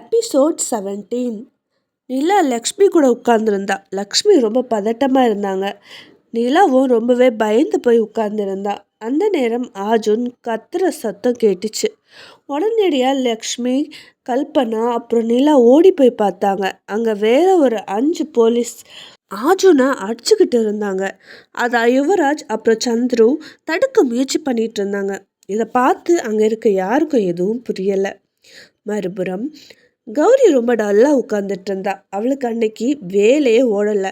Episode seventeen நிலா லக்ஷ்மி கூட உட்காந்துருந்தா லக்ஷ்மி ரொம்ப பதட்டமாக இருந்தாங்க. நிலாவும் ரொம்பவே பயந்து போய் உட்கார்ந்துருந்தா. அந்த நேரம் ஆஜுன் கத்துற சத்தம் கேட்டுச்சு. உடனடியாக லக்ஷ்மி கல்பனா அப்புறம் நிலா ஓடி போய் பார்த்தாங்க. அங்கே வேற ஒரு அஞ்சு போலீஸ் ஆஜுனை அடிச்சுக்கிட்டு இருந்தாங்க. அதை யுவராஜ் அப்புறம் சந்துரு தடுக்க முயற்சி பண்ணிட்டு இருந்தாங்க. இதை பார்த்து அங்கே இருக்க யாருக்கும் எதுவும் புரியலை. மறுபுறம் கௌரி ரொம்ப டல்லாக உட்காந்துட்டு இருந்தா அவளுக்கு அன்னைக்கு வேலையே ஓடலை.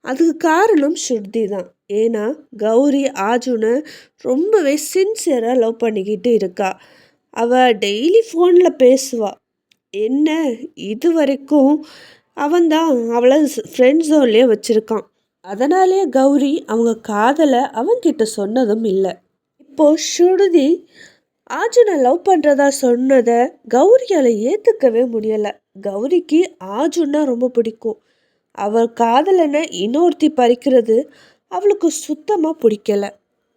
அதுக்கு காரணம் ஸ்ருதி தான். ஏன்னா கௌரி ஆஜுனை ரொம்பவே சின்சியராக லவ் பண்ணிக்கிட்டு இருக்கா. அவள் டெய்லி ஃபோனில் பேசுவா. என்ன? இது வரைக்கும் அவன்தான் அவளை ஃப்ரெண்ட் ஜோன்லேயே வச்சுருக்கான். அதனாலே கௌரி அவங்க காதலை அவன்கிட்ட சொன்னதும் இல்லை. இப்போது ஸ்ருதி ஆஜுனை லவ் பண்ணுறதா சொன்னதை கௌரியால் ஏற்றுக்கவே முடியலை. கௌரிக்கு ஆஜுன்னா ரொம்ப பிடிக்கும். அவள் காதலனை இன்னொருத்தி பறிக்கிறது அவளுக்கு சுத்தமாக பிடிக்கல.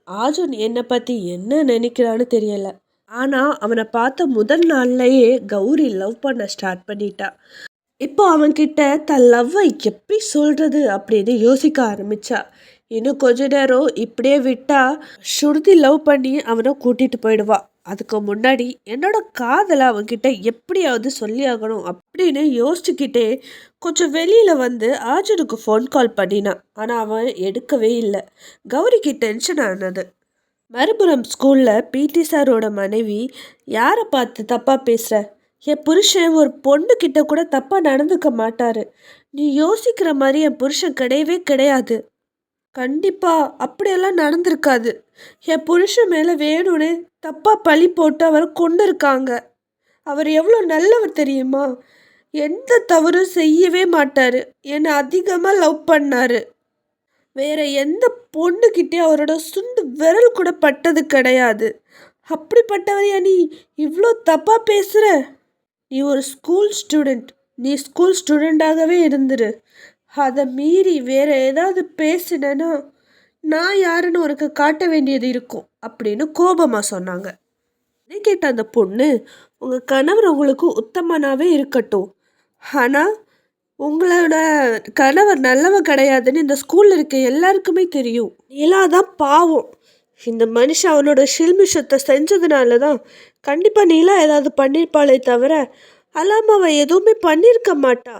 ஆஜுன் என்னை பற்றி என்ன நினைக்கிறான்னு தெரியலை. ஆனால் அவனை பார்த்த முதல் நாள்லையே கௌரி லவ் பண்ண ஸ்டார்ட் பண்ணிட்டா. இப்போ அவன்கிட்ட தன் லவ்வை எப்படி சொல்கிறது அப்படின்னு யோசிக்க ஆரம்பித்தா இன்னும் கொஞ்ச நேரம் இப்படியே விட்டா ஸ்ருதி லவ் பண்ணி அவனை கூட்டிகிட்டு போயிடுவான் அதுக்கு முன்னாடி என்னோட காதலை அவன்கிட்ட எப்படியாவது சொல்லி ஆகணும் அப்படின்னு யோசிச்சுக்கிட்டே கொஞ்சம் வெளியில் வந்து ஆஜனுக்கு ஃபோன் கால் பண்ணினான் ஆனால் அவன் எடுக்கவே இல்லை. கௌரிக்கு டென்ஷன் ஆனது. மறுபுறம் ஸ்கூலில் பிடி சாரோட மனைவி யாரை பார்த்து தப்பாக பேசுகிற என் புருஷன் ஒரு பொண்ணுக்கிட்ட கூட தப்பாக நடந்துக்க மாட்டார். நீ யோசிக்கிற மாதிரி என் புருஷன் கிடையவே கிடையாது. கண்டிப்பாக அப்படியெல்லாம் நடந்திருக்காது. என் புருஷன் மேலே வேணும்னு தப்பாக பழி போட்டு அவரை கொண்டு இருக்காங்க அவர் எவ்வளோ நல்லவர் தெரியுமா? எந்த தவறும் செய்யவே மாட்டார். என்னை அதிகமாக லவ் பண்ணார். வேற எந்த பொண்ணுக்கிட்டே அவரோட சுண்டு விரல் கூட பட்டது கிடையாது. அப்படிப்பட்டவரையா நீ இவ்வளோ தப்பாக பேசுகிற நீ ஒரு ஸ்கூல் ஸ்டூடெண்ட் நீ ஸ்கூல் ஸ்டூடெண்டாகவே இருந்துரு. அதை மீறி வேற ஏதாவது பேசினேன்னா நான் யாருன்னு உனக்கு காட்ட வேண்டியது இருக்கும் அப்படின்னு கோபமாக சொன்னாங்க. இதை கேட்ட அந்த பொண்ணு உங்கள் கணவர் உங்களுக்கு உத்தமனாகவே இருக்கட்டும். ஆனால் உங்களோட கணவர் நல்லவன் கிடையாதுன்னு இந்த ஸ்கூலில் இருக்க எல்லாருக்குமே தெரியும். நிலா தான் பாவம். இந்த மனுஷன் அவனோட ஷில்மிஷத்தை செஞ்சதுனால தான் கண்டிப்பாக நீலாம் ஏதாவது பண்ணியிருப்பாளே தவிர அல்லாமல் அவன் எதுவுமே பண்ணியிருக்க மாட்டா.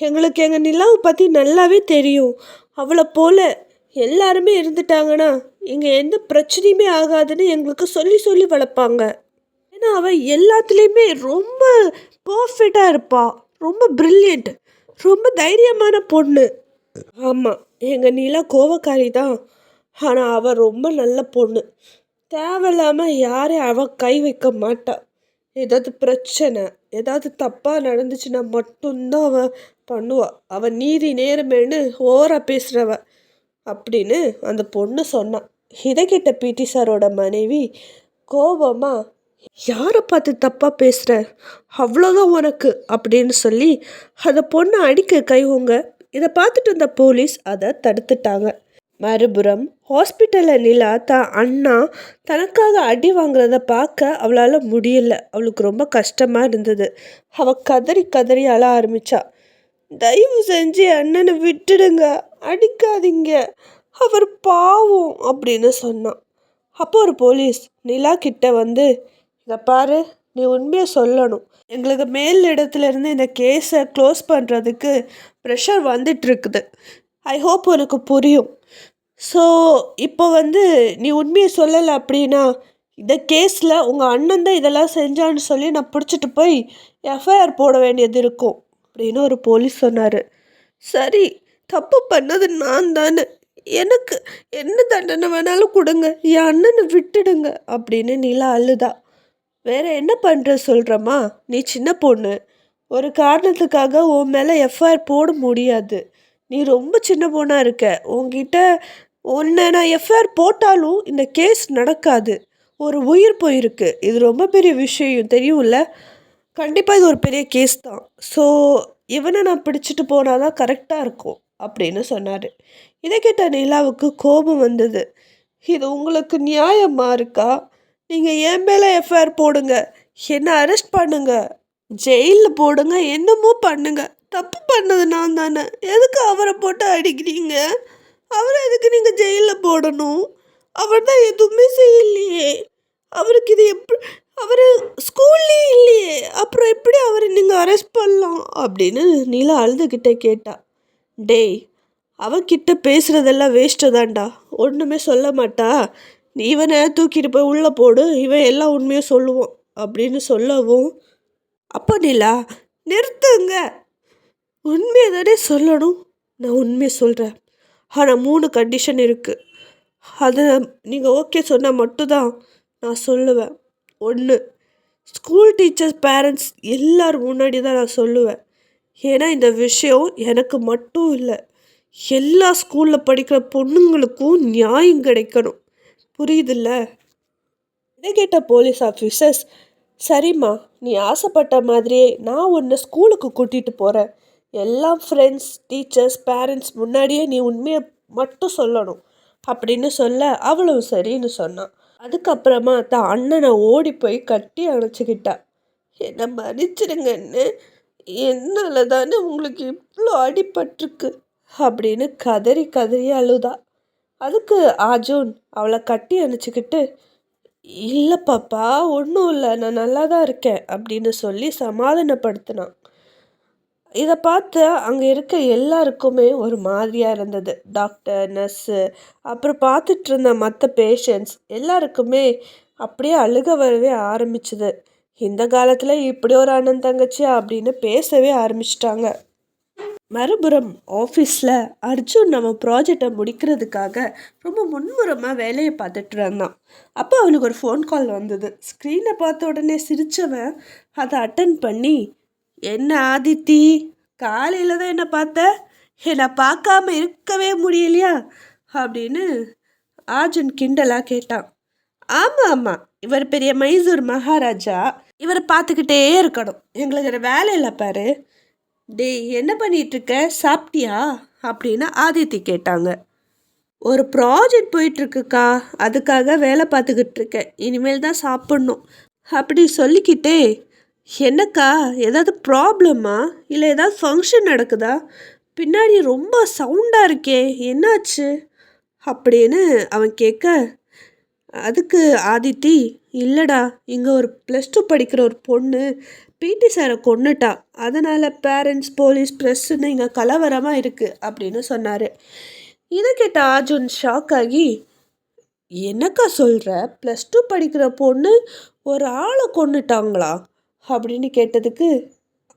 எங்களுக்கு எங்கள் நிலாவை பற்றி நல்லாவே தெரியும். அவளை போல் எல்லாருமே இருந்துட்டாங்கன்னா இங்கே எந்த பிரச்சனையுமே ஆகாதுன்னு எங்களுக்கு சொல்லி சொல்லி வளர்ப்பாங்க. ஏன்னா அவள் எல்லாத்துலேயுமே ரொம்ப பர்ஃபெக்டாக இருப்பாள் ரொம்ப ப்ரில்லியண்ட் ரொம்ப தைரியமான பொண்ணு. ஆமாம் எங்கள் நீலா கோவக்காரி தான். ஆனால் அவள் ரொம்ப நல்ல பொண்ணு. தேவையில்லாமல் யாரையும் அவள் கை வைக்க மாட்டாள் ஏதாவது பிரச்சனை ஏதாவது தப்பாக நடந்துச்சுன்னா மட்டும்தான் அவள் பண்ணுவாள் அவள் நீதி நேர்மைன்னு ஓராக பேசுகிறவ அப்படின்னு அந்த பொண்ணு சொன்னான். இதை கேட்ட பிடி சாரோட மனைவி கோபமாக யாரை பார்த்து தப்பாக பேசுகிற அவ்வளோதான் உனக்கு அப்படின்னு சொல்லி அந்த பொண்ணை அடிக்க கைவங்க இதை பார்த்துட்டு இருந்த போலீஸ் அதை தடுத்துட்டாங்க. மறுபுறம் ஹாஸ்பிட்டலில் நிலா தான் அண்ணா தனக்காக அடி வாங்குறத பார்க்க அவளால் முடியல. அவளுக்கு ரொம்ப கஷ்டமாக இருந்தது. அவள் கதறி கதறி அழ ஆரம்பிச்சா. தயவு செஞ்சு அண்ணனை விட்டுடுங்க. அடிக்காதீங்க. அவர் பாவம் அப்படின்னு சொன்னான். அப்போ ஒரு போலீஸ் நிலா கிட்ட வந்து இதை பாரு நீ உண்மையை சொல்லணும். எங்களுக்கு மேல் இடத்துல இருந்து இந்த கேஸை க்ளோஸ் பண்ணுறதுக்கு ப்ரெஷர் வந்துட்டுருக்குது. ஐ ஹோப் உனக்கு புரியும். ஸோ இப்போ வந்து நீ உண்மையை சொல்லலை அப்படின்னா இந்த கேஸில் உங்கள் அண்ணன் தான் இதெல்லாம் செஞ்சான்னு சொல்லி நான் பிடிச்சிட்டு போய் எஃப்ஐஆர் போட வேண்டியது இருக்கும். அப்படின்னு ஒரு போலீஸ் சொன்னார். சரி தப்பு பண்ணது நான் தானே. எனக்கு என்ன தண்டனை வேணாலும் கொடுங்க என் அண்ணனை விட்டுடுங்க அப்படின்னு நிலா அழுதா. வேற என்ன பண்ணுற சொல்கிறம்மா நீ சின்ன பொண்ணு. ஒரு காரணத்துக்காக உன் மேலே எஃப்ஐஆர் போட முடியாது. நீ ரொம்ப சின்ன பொண்ணாக இருக்க. உங்ககிட்ட உன்னை நான் எஃப்ஐஆர் போட்டாலும் இந்த கேஸ் நடக்காது. ஒரு உயிர் போயிருக்கு. இது ரொம்ப பெரிய விஷயம் தெரியும்ல? கண்டிப்பாக இது ஒரு பெரிய கேஸ் தான். ஸோ இவனை நான் பிடிச்சிட்டு போனால் தான் கரெக்டாக இருக்கும் அப்படின்னு சொன்னார். இதை கேட்ட நிலாவுக்கு கோபம் வந்தது. இது உங்களுக்கு நியாயமாக இருக்கா? நீங்கள் என் மேலே எஃப்ஐஆர் போடுங்க. என்னை அரெஸ்ட் பண்ணுங்க. ஜெயிலில் போடுங்க. என்னமோ பண்ணுங்க. தப்பு பண்ணது நான் தானே. எதுக்கு அவரை போட்டு அடிக்கிறீங்க? அவரை எதுக்கு நீங்கள் ஜெயிலில் போடணும்? அவர் தான் எதுவுமே செய்யலையே. அவருக்கு இது எப்படி அவர் ஸ்கூல்லே இல்லையே அப்புறம் எப்படி அவரை நீங்கள் அரெஸ்ட் பண்ணலாம்? அப்படின்னு நிலா அழுதுகிட்ட கேட்டா. டேய் அவகிட்ட பேசுகிறதெல்லாம் வேஸ்ட்டு தான்டா. ஒன்றுமே சொல்ல மாட்டா. நீ இவனை தூக்கிட்டு போய் உள்ளே போடு இவன் எல்லாம் உண்மையும் சொல்லுவான் அப்படின்னு சொல்லவும். அப்போ நிலா நிறுத்துங்க. உண்மையை தானே சொல்லணும்? நான் உண்மையை சொல்கிறேன் ஆனால் மூணு கண்டிஷன் இருக்குது அதை நீங்கள் ஓகே சொன்னால் மட்டும்தான் நான் சொல்லுவேன். ஒன்று ஸ்கூல் டீச்சர்ஸ் பேரண்ட்ஸ் எல்லோரும் முன்னாடி தான் நான் சொல்லுவேன். ஏன்னா இந்த விஷயம் எனக்கு மட்டும் இல்லை. எல்லா ஸ்கூலில் படிக்கிற பொண்ணுங்களுக்கும் நியாயம் கிடைக்கணும். புரியுதுல்ல? இதை கேட்ட போலீஸ் ஆஃபீஸர்ஸ் சரிம்மா நீ ஆசைப்பட்ட மாதிரியே நான் உன்னை ஸ்கூலுக்கு கூட்டிகிட்டு போகிறேன் எல்லா ஃப்ரெண்ட்ஸ் டீச்சர்ஸ் பேரண்ட்ஸ் முன்னாடியே நீ உண்மையை மட்டும் சொல்லணும். அப்படின்னு சொல்ல அவளும் சரின்னு சொன்னான். அதுக்கப்புறமா தான் அண்ணனை ஓடி போய் கட்டி அணைச்சிக்கிட்டா. என்னை மன்னிச்சிடுங்கன்னு என்னால் தானே உங்களுக்கு இவ்வளோ அடிபட்டிருக்கு? அப்படின்னு கதறி கதறி அழுதா. அதுக்கு ஆஜோன் அவளை கட்டி அணைச்சிக்கிட்டு இல்லை பாப்பா ஒன்றும் இல்லை. நான் நல்லா தான் இருக்கேன் அப்படின்னு சொல்லி சமாதானப்படுத்தினான். இதை பார்த்து அங்கே இருக்க எல்லாருக்குமே ஒரு மாதிரியாக இருந்தது. டாக்டர் நர்ஸு அப்புறம் பார்த்துட்டு இருந்த மற்ற பேஷண்ட்ஸ் எல்லாருக்குமே அப்படியே அழுக வரவே ஆரம்பிச்சுது. இந்த காலத்தில் இப்படி ஒரு அண்ணன் தங்கச்சி அப்படின்னு பேசவே ஆரம்பிச்சிட்டாங்க. மறுபுறம் ஆஃபீஸில் அர்ஜுன் நம்ம ப்ராஜெக்டை முடிக்கிறதுக்காக ரொம்ப முன்முறமாக வேலையை பார்த்துட்டு இருந்தான். அப்போ அவனுக்கு ஒரு ஃபோன் கால் வந்தது. ஸ்க்ரீனை பார்த்த உடனே சிரித்தவன் அதை அட்டன் பண்ணி என்ன ஆதித்தி? காலையில் தான் என்னை பார்த்த. என்னை பார்க்காம இருக்கவே முடியலையா? அப்படின்னு ஆர்ஜுன் கிண்டலாக கேட்டான். ஆமாம் ஆமாம் இவர் பெரிய மைசூர் மகாராஜா. இவரை பார்த்துக்கிட்டே இருக்கணும். எங்களுக்கு வேலை இல்லை பாரு. டேய் என்ன பண்ணிகிட்ருக்க சாப்பிட்டியா? அப்படின்னு ஆதித்தி கேட்டாங்க. ஒரு ப்ராஜெக்ட் போயிட்டுருக்குக்கா அதுக்காக வேலை பார்த்துக்கிட்டு இருக்கேன். இனிமேல் தான் சாப்பிட்ணும். அப்படி சொல்லிக்கிட்டே என்னக்கா ஏதாவது ப்ராப்ளமா? இல்லை ஏதாவது ஃபங்க்ஷன் நடக்குதா? பின்னாடி ரொம்ப சவுண்டாக இருக்கே என்னாச்சு? அப்படின்னு அவன் கேட்க அதுக்கு ஆதித்தி இல்லைடா இங்கே ஒரு ப்ளஸ் டூ படிக்கிற ஒரு பொண்ணு பிடி சாரை கொண்டுட்டா அதனால் பேரண்ட்ஸ் போலீஸ் ப்ரெஸ்ஸுன்னு இங்கே கலவரமாக இருக்குது அப்படின்னு சொன்னார். இதை கேட்ட அர்ஜுன் ஷாக் ஆகி என்னக்கா சொல்கிற ப்ளஸ் டூ படிக்கிற பொண்ணு ஒரு ஆளை கொண்டுட்டாங்களா அப்படின்னு கேட்டதுக்கு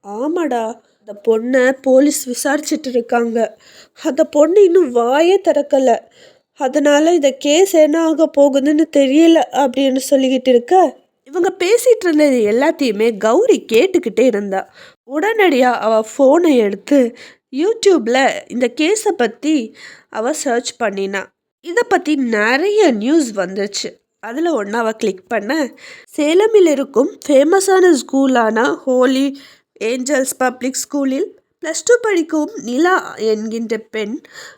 ஆமாடா அந்த பொண்ணை போலீஸ் விசாரிச்சுட்டு இருக்காங்க. அந்த பொண்ணு இன்னும் வாயே திறக்கலை. அதனால் இந்த கேஸ் என்ன ஆக போகுதுன்னு தெரியல அப்படின்னு சொல்லிக்கிட்டு இருக்க இவங்க பேசிகிட்டு இருந்தது எல்லாத்தையுமே கௌரி கேட்டுக்கிட்டே இருந்தா. உடனடியாக அவள் ஃபோனை எடுத்து யூடியூப்பில் இந்த கேஸை பற்றி அவள் சர்ச் பண்ணினா. இதை பற்றி நிறைய நியூஸ் வந்துச்சு அதில் ஒன்றாவை கிளிக் பண்ணேன் சேலமில் இருக்கும் ஃபேமஸான ஸ்கூலான ஹோலி ஏஞ்சல்ஸ் பப்ளிக் ஸ்கூலில் ப்ளஸ் டூ படிக்கும் நிலா என்கின்ற பெண்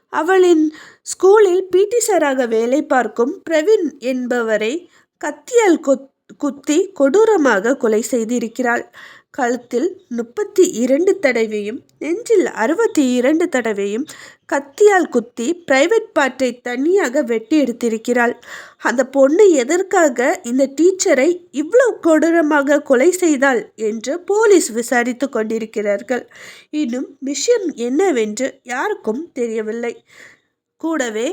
அவளின் ஸ்கூலில் பிடி சாராக வேலை பார்க்கும் பிரவீன் என்பவரை கத்தியால் கொத் குத்தி கொடூரமாக கொலை செய்திருக்கிறாள். கழுத்தில் முப்பத்தி இரண்டு தடவையும் நெஞ்சில் அறுபத்தி இரண்டு தடவையும் கத்தியால் குத்தி பிரைவேட் பார்ட்டை தனியாக வெட்டி எடுத்திருக்கிறாள். அந்த பொண்ணு எதற்காக இந்த டீச்சரை இவ்வளவு கொடூரமாக கொலை செய்தாள் என்று போலீஸ் விசாரித்து கொண்டிருக்கிறார்கள். இன்னும் விஷயம் என்னவென்று யாருக்கும் தெரியவில்லை. கூடவே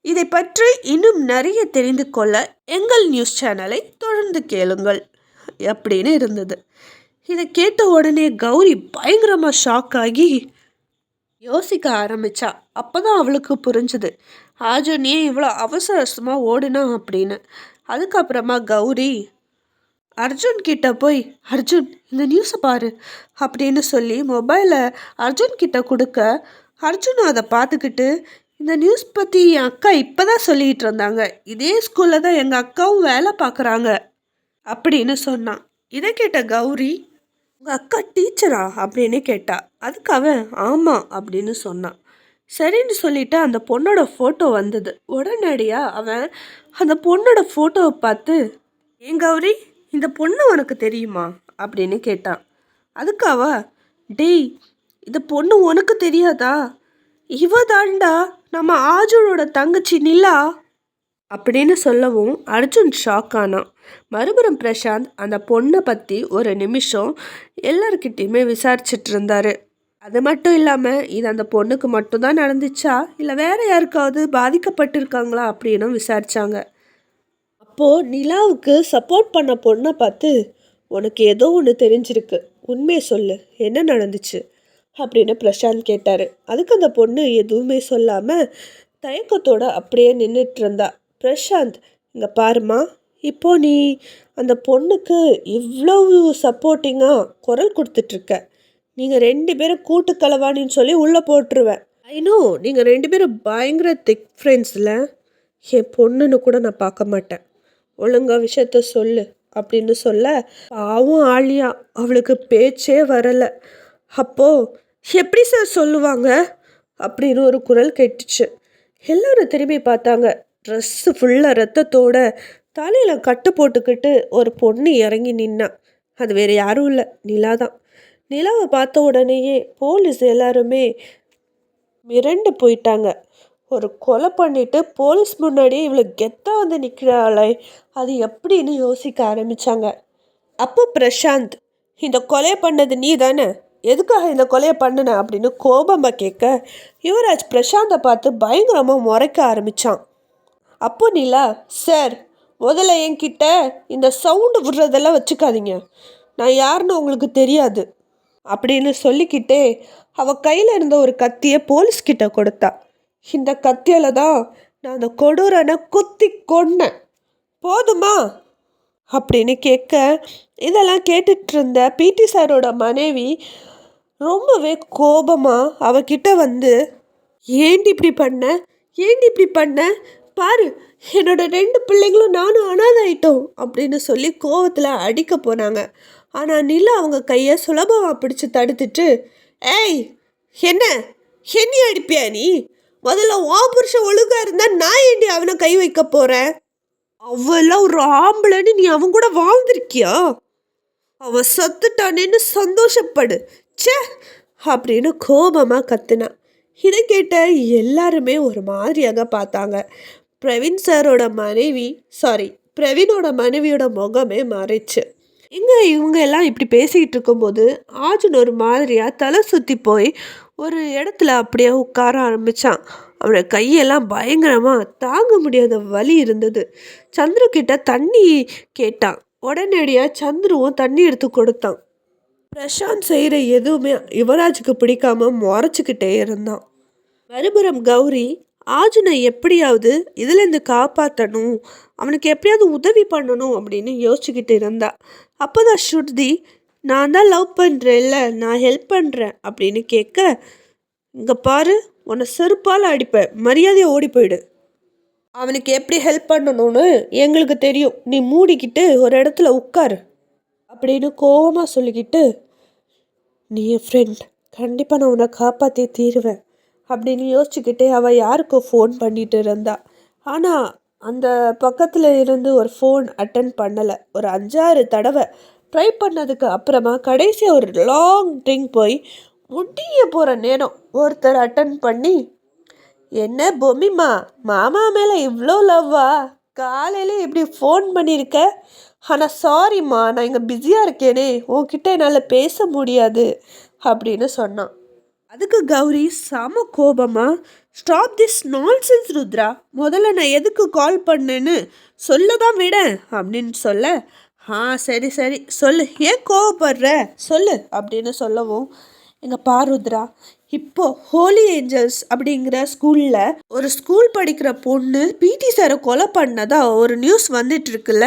இதை பற்றி இன்னும் நிறைய தெரிந்து கொள்ள எங்கள் நியூஸ் சேனலை தொடர்ந்து கேளுங்கள். அப்படின்னு இருந்தது. இதை கேட்ட உடனே கௌரி பயங்கரமாக ஷாக் ஆகி யோசிக்க ஆரம்பிச்சா அப்போ தான் அவளுக்கு புரிஞ்சுது. ஆஜன் ஏன் இவ்வளோ அவசர அவசரமாக ஓடினான் அப்படின்னு. அதுக்கப்புறமா கௌரி அர்ஜுன் கிட்ட போய் அர்ஜுன் இந்த நியூஸை பாரு அப்படின்னு சொல்லி மொபைலை அர்ஜுன் கிட்ட கொடுக்க அர்ஜுன் அதை பார்த்துக்கிட்டு இந்த நியூஸ் பற்றி என் அக்கா இப்போ தான் சொல்லிகிட்டு இருந்தாங்க. இதே ஸ்கூலில் தான் எங்கள் அக்காவும் வேலை பார்க்குறாங்க அப்படின்னு சொன்னான். இதை கேட்ட கௌரி உங்கள் அக்கா டீச்சரா? அப்படின்னு கேட்டா. அதுக்கு அவன் ஆமாம் அப்படின்னு சொன்னான். சரின்னு சொல்லிட்டு அந்த பொண்ணோட ஃபோட்டோ வந்தது. உடனடியாக அவன் அந்த பொண்ணோட ஃபோட்டோவை பார்த்து ஏன் கௌரி இந்த பொண்ணு உனக்கு தெரியுமா? அப்படின்னு கேட்டான். அதுக்காவ டேய் இந்த பொண்ணு உனக்கு தெரியாதா? இவ தாண்டா நம்ம ஆஜூரோட தங்கச்சி நிலா. அப்படின்னு சொல்லவும் அர்ஜுன் ஷாக் ஆனான் மறுபுறம் பிரசாந்த் அந்த பொண்ணை பற்றி ஒரு நிமிஷம் எல்லாருக்கிட்டேயுமே விசாரிச்சுட்டு இருந்தாரு அது மட்டும் இல்லாமல் இது அந்த பொண்ணுக்கு மட்டும்தான் நடந்துச்சா? இல்லை வேற யாருக்காவது பாதிக்கப்பட்டிருக்காங்களா? அப்படின்னும் விசாரிச்சாங்க. அப்போது நிலாவுக்கு சப்போர்ட் பண்ண பொண்ணை பார்த்து உனக்கு ஏதோ ஒன்று தெரிஞ்சிருக்கு. உண்மையை சொல்லு. என்ன நடந்துச்சு? அப்படின்னு பிரசாந்த் கேட்டார். அதுக்கு அந்த பொண்ணு எதுவுமே சொல்லாமல் தயக்கத்தோட அப்படியே நின்றுட்டு இருந்தா பிரசாந்த் இங்கே பாருமா இப்போ நீ அந்த பொண்ணுக்கு இவ்வளவு சப்போர்ட்டிங்காக குரல் கொடுத்துட்ருக்க. நீங்கள் ரெண்டு பேரும் கூட்டுக்கலவாணின்னு சொல்லி உள்ளே போட்டுருவேன் ஐநோ நீங்கள் ரெண்டு பேரும் பயங்கர திக் ஃப்ரெண்ட்ஸில் என் பொண்ணுன்னு கூட நான் பார்க்க மாட்டேன். ஒழுங்கா விஷயத்த சொல்லு அப்படின்னு சொல்ல பாவம் ஆழியா அவளுக்கு பேச்சே வரலை. அப்போது எப்படி சார் சொல்லுவாங்க? அப்படின்னு ஒரு குரல் கேட்டுச்சு. எல்லோரும் திரும்பி பார்த்தாங்க. ட்ரெஸ்ஸு ஃபுல்லாக ரத்தத்தோட தலையில் கட்டு போட்டுக்கிட்டு ஒரு பொண்ணு இறங்கி நின்னா. அது வேறு யாரும் இல்லை. நிலா தான். நிலாவை பார்த்த உடனேயே போலீஸ் எல்லாருமே மிரண்டு போயிட்டாங்க. ஒரு கொலை பண்ணிட்டு போலீஸ் முன்னாடியே இவ்வளோ கெத்தாக வந்து நிற்கிறாளே அது எப்படின்னு யோசிக்க ஆரம்பித்தாங்க அப்போ பிரசாந்த் இந்த கொலை பண்ணது நீ தானே? எதுக்காக இந்த கொலையை பண்ணுன? அப்படின்னு கோபமாக கேட்க யுவராஜ் பிரசாந்தை பார்த்து பயங்கரமாக முறைக்க ஆரம்பித்தான் அப்போ நிலா சார் முதல்ல என்கிட்ட இந்த சவுண்டு விடுறதெல்லாம் வச்சுக்காதீங்க. நான் யாருன்னு உங்களுக்கு தெரியாது. அப்படின்னு சொல்லிக்கிட்டே அவ கையில் இருந்த ஒரு கத்தியை போலீஸ்கிட்ட கொடுத்தா. இந்த கத்தியால் தான் நான் அந்த கொடூரனை குத்தி கொன்னேன். போதுமா? அப்படின்னு கேட்க இதெல்லாம் கேட்டுட்டு இருந்த பிடி சாரோட மனைவி ரொம்பவே கோபமாக அவகிட்ட வந்து ஏண்டி இப்படி பண்ண? ஏண்டி இப்படி பண்ண? பாரு என்னோட ரெண்டு பிள்ளைங்களும் நானும் அனாதாயிட்டோம் அப்படின்னு சொல்லி கோவத்தில் அடிக்க போனாங்க. ஆனால் நிலா அவங்க கையை சுலபமாக பிடிச்சி தடுத்துட்டு ஏய் என்ன? என்னி அடிப்பியா நீ? முதல்ல ஓ புருஷன் ஒழுங்காக இருந்தால் நான் ஏண்டி அவனை கை வைக்க போகிறேன் அவெல்லாம் ஒரு ஆம்பளைன்னு நீ அவன் கூட வாழ்ந்திருக்கியா? அவன் சத்துட்டானேன்னு சந்தோஷப்படு. ச்சே! அப்படின்னு கோபமாக கத்துனான் இதை கேட்ட எல்லாருமே ஒரு மாதிரியாக பார்த்தாங்க. பிரவீன் சாரோட மனைவி சாரி பிரவீனோட மனைவியோட முகமே மாறிச்சு இங்கே இவங்க எல்லாம் இப்படி பேசிக்கிட்டு இருக்கும்போது ஆஜன் ஒரு மாதிரியாக தலை சுற்றி போய் ஒரு இடத்துல அப்படியே உட்கார ஆரம்பித்தான் அவனோட கையெல்லாம் பயங்கரமாக தாங்க முடியாத வலி இருந்தது. சந்துரு கிட்ட தண்ணி கேட்டான். உடனடியாக சந்துருவும் தண்ணி எடுத்து கொடுத்தான். பிரசாந்த் செய்கிற எதுவுமே யுவராஜுக்கு பிடிக்காம முறைச்சிக்கிட்டே இருந்தான். மறுபுறம் கௌரி ஆஜுனை எப்படியாவது இதுலேருந்து காப்பாற்றணும் அவனுக்கு எப்படியாவது உதவி பண்ணணும் அப்படின்னு யோசிச்சுக்கிட்டு இருந்தா. அப்போதான் ஸ்ருதி நான் தான் லவ் பண்ணுறேன்ல நான் ஹெல்ப் பண்ணுறேன் அப்படின்னு கேட்க இங்கே பாரு உன்னை செருப்பால் அடிப்பேன் மரியாதையை ஓடி போயிடு. அவனுக்கு எப்படி ஹெல்ப் பண்ணணும்னு எங்களுக்கு தெரியும். நீ மூடிக்கிட்டு ஒரு இடத்துல உட்காரு அப்படின்னு கோபமாக சொல்லிக்கிட்டு நீ என் ஃப்ரெண்ட் கண்டிப்பாக நான் உன்னை காப்பாற்றி தீருவேன். அப்படின்னு யோசிச்சுக்கிட்டே அவள் யாருக்கோ ஃபோன் பண்ணிட்டு இருந்தா. ஆனால் அந்த பக்கத்தில் இருந்து ஒரு ஃபோன் அட்டன் பண்ணலை. ஒரு அஞ்சாறு தடவை ட்ரை பண்ணதுக்கு அப்புறமா கடைசியாக ஒரு லாங் ட்ரிங்க் போய் முடிய போகிற நேரம் ஒருத்தர் அட்டன் பண்ணி என்ன பொம்மிமா மாமா மேலே இவ்வளோ லவ்வா காலையில் இப்படி ஃபோன் பண்ணியிருக்க ஆனால் சாரிம்மா நான் இங்கே பிஸியாக இருக்கேனே உன்கிட்ட என்னால் பேச முடியாது. அப்படின்னு சொன்னான். அதுக்கு கௌரி செம கோபமாக ஸ்டாப் திஸ் நான்சென்ஸ் ருத்ரா. முதல்ல நான் எதுக்கு கால் பண்ணேன்னு சொல்ல தான் விட அப்படின்னு சொல்ல ஆ சரி சரி. சொல்லு. ஏன் கோவப்படுற? சொல்லு அப்படின்னு சொல்லவும் எங்கள் பாருத்ரா இப்போ ஹோலி ஏஞ்சல்ஸ் அப்படிங்கிற ஸ்கூலில் ஒரு ஸ்கூல் படிக்கிற பொண்ணு பிடி சாரை கொலை பண்ணதா ஒரு நியூஸ் வந்துட்டு இருக்குல்ல.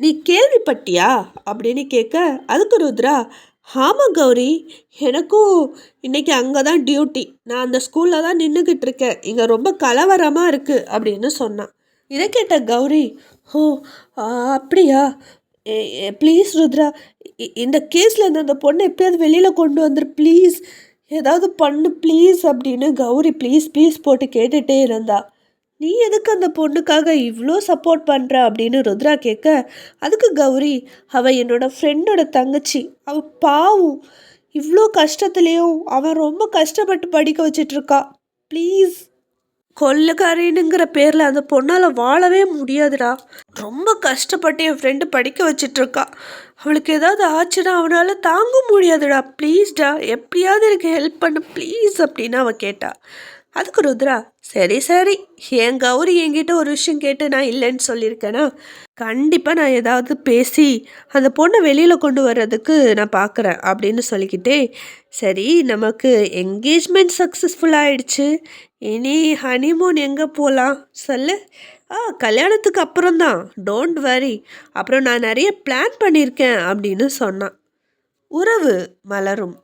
நீ கேள்விப்பட்டியா? அப்படின்னு கேட்க அதுக்கு ருத்ரா. ஆமாம் கௌரி எனக்கும் இன்னைக்கு அங்கே தான் டியூட்டி நான் அந்த ஸ்கூலில் தான் நின்றுக்கிட்டு இருக்கேன். இங்கே ரொம்ப கலவரமாக இருக்குது அப்படின்னு சொன்னான். இதை கேட்ட கௌரி ஓ அப்படியா? ப்ளீஸ் ருத்ரா இந்த கேஸில் இருந்து அந்த பொண்ணை எப்பயாவது வெளியில் கொண்டு வந்துரு ப்ளீஸ் ஏதாவது பண்ணு ப்ளீஸ் அப்படின்னு கௌரி ப்ளீஸ் ப்ளீஸ் போட்டு கேட்டுகிட்டே இருந்தாள் நீ எதுக்கு அந்த பொண்ணுக்காக இவ்வளோ சப்போர்ட் பண்ணுற அப்படின்னு ருத்ரா கேட்க அதுக்கு கௌரி அவள் என்னோட ஃப்ரெண்டோட தங்கச்சி. அவள் பாவும். இவ்வளோ கஷ்டத்துலேயும் அவன் ரொம்ப கஷ்டப்பட்டு படிக்க வச்சிட்ருக்கா. ப்ளீஸ் கொள்ளைக்காரினுங்கிற பேரில் அந்த பொண்ணால் வாழவே முடியாதுடா. ரொம்ப கஷ்டப்பட்டு என் ஃப்ரெண்டு படிக்க வச்சிட்ருக்கா. அவளுக்கு ஏதாவது ஆச்சுன்னா அவனால் தாங்க முடியாதுடா. ப்ளீஸ்டா எப்படியாவது எனக்கு ஹெல்ப் பண்ணு. ப்ளீஸ் அப்படின்னு அவள் கேட்டா. அதுக்கு ருத்ரா சரி சரி. என் கௌரி என்கிட்ட ஒரு விஷயம் கேட்டு நான் இல்லைன்னு சொல்லியிருக்கேன்னா கண்டிப்பாக நான் ஏதாவது பேசி அந்த பொண்ணை வெளியில் கொண்டு வர்றதுக்கு நான் பார்க்குறேன் அப்படின்னு சொல்லிக்கிட்டே சரி நமக்கு என்கேஜ்மெண்ட் சக்ஸஸ்ஃபுல்லாக ஆயிடுச்சு. இனி ஹனிமூன் எங்கே போகலாம் சொல்லு. ஆ கல்யாணத்துக்கு அப்புறம் தான் டோன்ட் வரி அப்புறம் நான் நிறைய பிளான் பண்ணியிருக்கேன் அப்படின்னு சொன்னான். உறவு மலரும்.